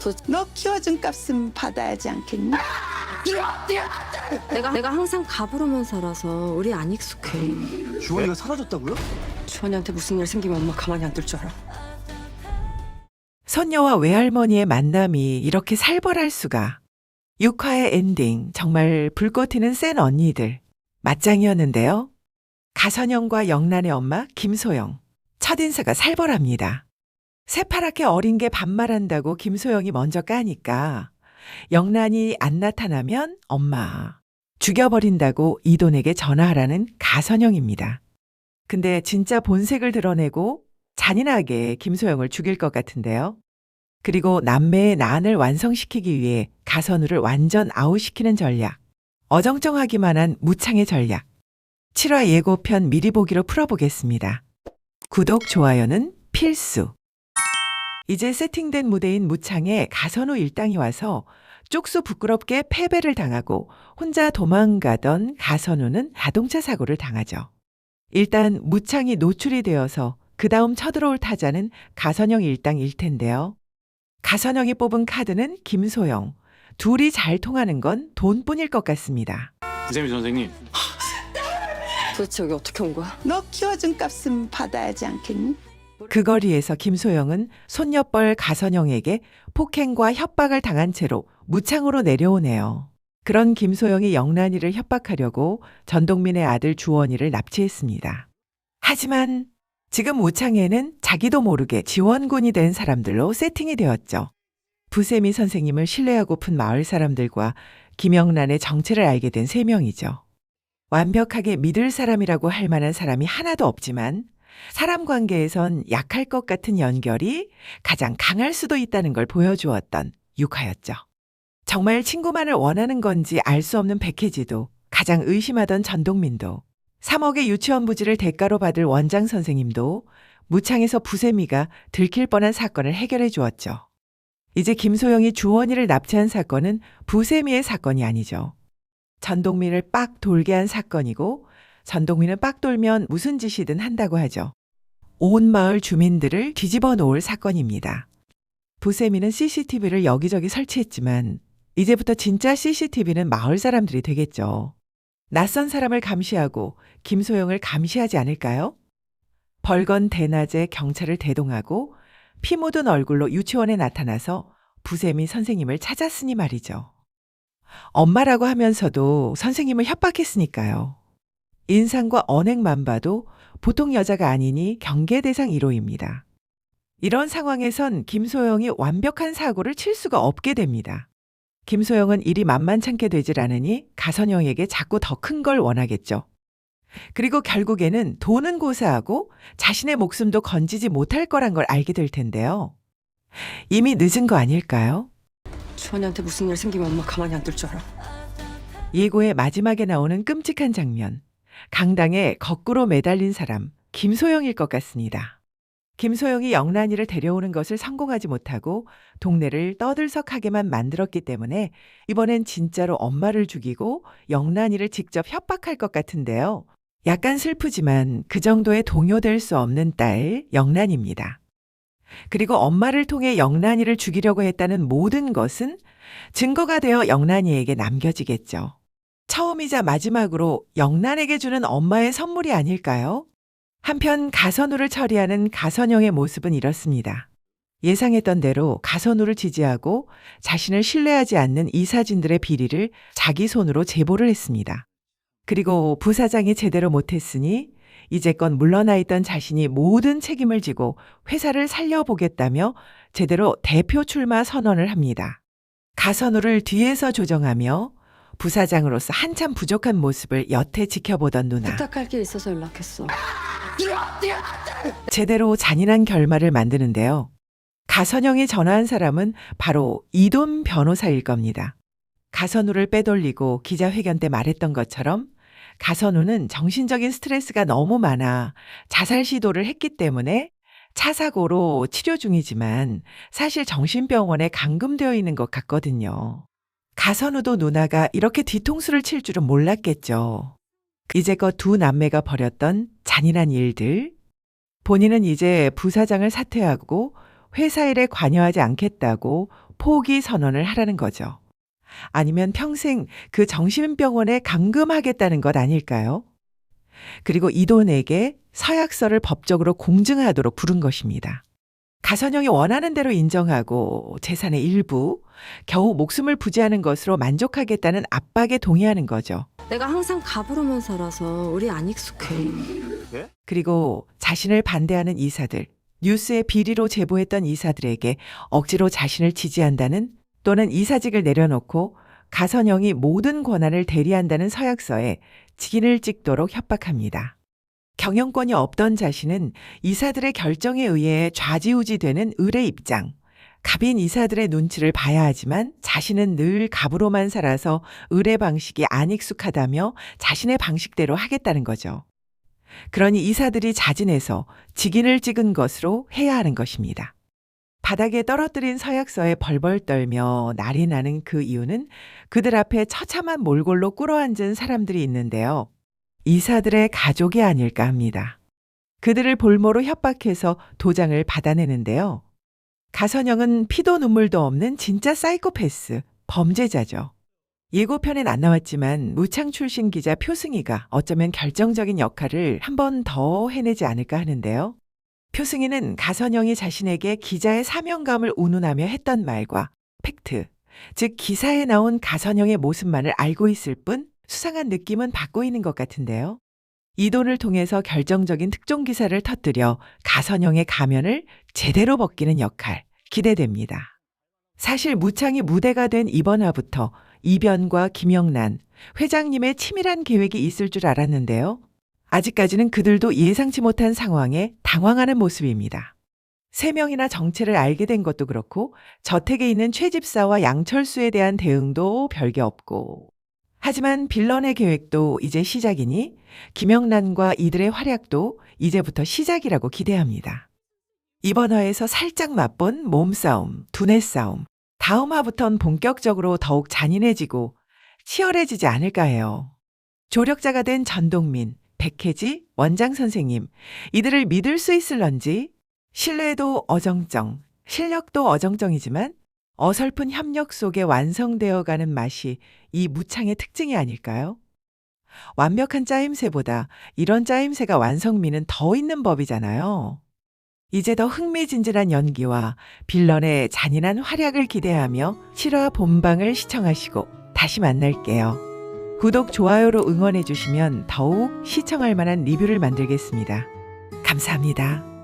도- 너 키워준 값은 받아야지 않겠니? 내가 내가 항상 가부로만 살아서 우리 안 익숙해. 주원이가 사라졌다고요? 주원이한테 무슨 일 생기면 엄마 가만히 안 둘 줄 알아. 선녀와 외할머니의 만남이 이렇게 살벌할 수가. 6화의 엔딩, 정말 불꽃 튀는 센 언니들. 맞짱이었는데요. 가선영과 영란의 엄마 김소영. 첫 인사가 살벌합니다. 새파랗게 어린 게 반말한다고 김소영이 먼저 까니까 영란이 안 나타나면 엄마. 죽여버린다고 이돈에게 전화하라는 가선영입니다. 근데 진짜 본색을 드러내고 잔인하게 김소영을 죽일 것 같은데요. 그리고 남매의 난을 완성시키기 위해 가선우를 완전 아웃시키는 전략. 어정쩡하기만 한 무창의 전략. 7화 예고편 미리 보기로 풀어보겠습니다. 구독, 좋아요는 필수. 이제 세팅된 무대인 무창에 가선우 일당이 와서 쪽수 부끄럽게 패배를 당하고 혼자 도망가던 가선우는 자동차 사고를 당하죠. 일단 무창이 노출이 되어서 그 다음 쳐들어올 타자는 가선영 일당일 텐데요. 가선영이 뽑은 카드는 김소영. 둘이 잘 통하는 건 돈뿐일 것 같습니다. 이세미 선생님 도대체 여기 어떻게 온 거야? 너 키워준 값은 받아야지 않겠니? 그 거리에서 김소영은 손녀뻘 가선영에게 폭행과 협박을 당한 채로 무창으로 내려오네요. 그런 김소영이 영란이를 협박하려고 전동민의 아들 주원이를 납치했습니다. 하지만 지금 무창에는 자기도 모르게 지원군이 된 사람들로 세팅이 되었죠. 부세미 선생님을 신뢰하고픈 마을 사람들과 김영란의 정체를 알게 된 세 명이죠. 완벽하게 믿을 사람이라고 할 만한 사람이 하나도 없지만 사람 관계에선 약할 것 같은 연결이 가장 강할 수도 있다는 걸 보여주었던 육화였죠. 정말 친구만을 원하는 건지 알 수 없는 백혜지도 가장 의심하던 전동민도 3억의 유치원 부지를 대가로 받을 원장 선생님도 무창에서 부세미가 들킬 뻔한 사건을 해결해 주었죠. 이제 김소영이 주원이를 납치한 사건은 부세미의 사건이 아니죠. 전동민을 빡 돌게 한 사건이고 전동민은 빡 돌면 무슨 짓이든 한다고 하죠. 온 마을 주민들을 뒤집어 놓을 사건입니다. 부세미는 CCTV를 여기저기 설치했지만 이제부터 진짜 CCTV는 마을 사람들이 되겠죠. 낯선 사람을 감시하고 김소영을 감시하지 않을까요? 벌건 대낮에 경찰을 대동하고 피 묻은 얼굴로 유치원에 나타나서 부세미 선생님을 찾았으니 말이죠. 엄마라고 하면서도 선생님을 협박했으니까요. 인상과 언행만 봐도 보통 여자가 아니니 경계 대상 1호입니다. 이런 상황에선 김소영이 완벽한 사고를 칠 수가 없게 됩니다. 김소영은 일이 만만찮게 되질 않으니 가선영에게 자꾸 더 큰 걸 원하겠죠. 그리고 결국에는 돈은 고사하고 자신의 목숨도 건지지 못할 거란 걸 알게 될 텐데요. 이미 늦은 거 아닐까요? 주원이한테 무슨 일 생기면 엄마 가만히 안 둘 줄 알아. 예고의 마지막에 나오는 끔찍한 장면. 강당에 거꾸로 매달린 사람, 김소영일 것 같습니다. 김소영이 영란이를 데려오는 것을 성공하지 못하고 동네를 떠들썩하게만 만들었기 때문에 이번엔 진짜로 엄마를 죽이고 영란이를 직접 협박할 것 같은데요. 약간 슬프지만 그 정도의 동요될 수 없는 딸 영란입니다. 그리고 엄마를 통해 영란이를 죽이려고 했다는 모든 것은 증거가 되어 영란이에게 남겨지겠죠. 처음이자 마지막으로 영란에게 주는 엄마의 선물이 아닐까요? 한편 가선우를 처리하는 가선영의 모습은 이렇습니다. 예상했던 대로 가선우를 지지하고 자신을 신뢰하지 않는 이사진들의 비리를 자기 손으로 제보를 했습니다. 그리고 부사장이 제대로 못했으니 이제껏 물러나 있던 자신이 모든 책임을 지고 회사를 살려보겠다며 제대로 대표 출마 선언을 합니다. 가선우를 뒤에서 조정하며 부사장으로서 한참 부족한 모습을 여태 지켜보던 누나. 부탁할 게 있어서 연락했어. 제대로 잔인한 결말을 만드는데요. 가선영이 전화한 사람은 바로 이돈 변호사일 겁니다. 가선우를 빼돌리고 기자회견 때 말했던 것처럼 가선우는 정신적인 스트레스가 너무 많아 자살 시도를 했기 때문에 차 사고로 치료 중이지만 사실 정신병원에 감금되어 있는 것 같거든요. 가선우도 누나가 이렇게 뒤통수를 칠 줄은 몰랐겠죠. 이제껏 두 남매가 벌였던 잔인한 일들, 본인은 이제 부사장을 사퇴하고 회사 일에 관여하지 않겠다고 포기 선언을 하라는 거죠. 아니면 평생 그 정신병원에 감금하겠다는 것 아닐까요? 그리고 이돈에게 서약서를 법적으로 공증하도록 부른 것입니다. 가선영이 원하는 대로 인정하고 재산의 일부, 겨우 목숨을 부지하는 것으로 만족하겠다는 압박에 동의하는 거죠. 내가 항상 가부로만 살아서 우리 안 익숙해. 그리고 자신을 반대하는 이사들, 뉴스에 비리로 제보했던 이사들에게 억지로 자신을 지지한다는 또는 이사직을 내려놓고 가선영이 모든 권한을 대리한다는 서약서에 직인을 찍도록 협박합니다. 경영권이 없던 자신은 이사들의 결정에 의해 좌지우지 되는 을의 입장. 갑인 이사들의 눈치를 봐야 하지만 자신은 늘 갑으로만 살아서 을의 방식이 안 익숙하다며 자신의 방식대로 하겠다는 거죠. 그러니 이사들이 자진해서 직인을 찍은 것으로 해야 하는 것입니다. 바닥에 떨어뜨린 서약서에 벌벌 떨며 날이 나는 그 이유는 그들 앞에 처참한 몰골로 꿇어앉은 사람들이 있는데요. 이사들의 가족이 아닐까 합니다. 그들을 볼모로 협박해서 도장을 받아내는데요. 가선영은 피도 눈물도 없는 진짜 사이코패스, 범죄자죠. 예고편엔 안 나왔지만 무창 출신 기자 표승희가 어쩌면 결정적인 역할을 한 번 더 해내지 않을까 하는데요. 표승희는 가선영이 자신에게 기자의 사명감을 운운하며 했던 말과 팩트, 즉 기사에 나온 가선영의 모습만을 알고 있을 뿐 수상한 느낌은 받고 있는 것 같은데요. 이 돈을 통해서 결정적인 특종 기사를 터뜨려 가선영의 가면을 제대로 벗기는 역할 기대됩니다. 사실 무창이 무대가 된 이번 화부터 이변과 김영란, 회장님의 치밀한 계획이 있을 줄 알았는데요. 아직까지는 그들도 예상치 못한 상황에 당황하는 모습입니다. 세 명이나 정체를 알게 된 것도 그렇고 저택에 있는 최 집사와 양철수에 대한 대응도 별게 없고 하지만 빌런의 계획도 이제 시작이니 김영란과 이들의 활약도 이제부터 시작이라고 기대합니다. 이번 화에서 살짝 맛본 몸싸움, 두뇌 싸움, 다음 화부턴 본격적으로 더욱 잔인해지고 치열해지지 않을까 해요. 조력자가 된 전동민, 백혜지, 원장 선생님, 이들을 믿을 수 있을런지 신뢰도 어정쩡, 실력도 어정쩡이지만 어설픈 협력 속에 완성되어 가는 맛이 이 무창의 특징이 아닐까요? 완벽한 짜임새보다 이런 짜임새가 완성미는 더 있는 법이잖아요. 이제 더 흥미진진한 연기와 빌런의 잔인한 활약을 기대하며 실화 본방을 시청하시고 다시 만날게요. 구독, 좋아요로 응원해주시면 더욱 시청할 만한 리뷰를 만들겠습니다. 감사합니다.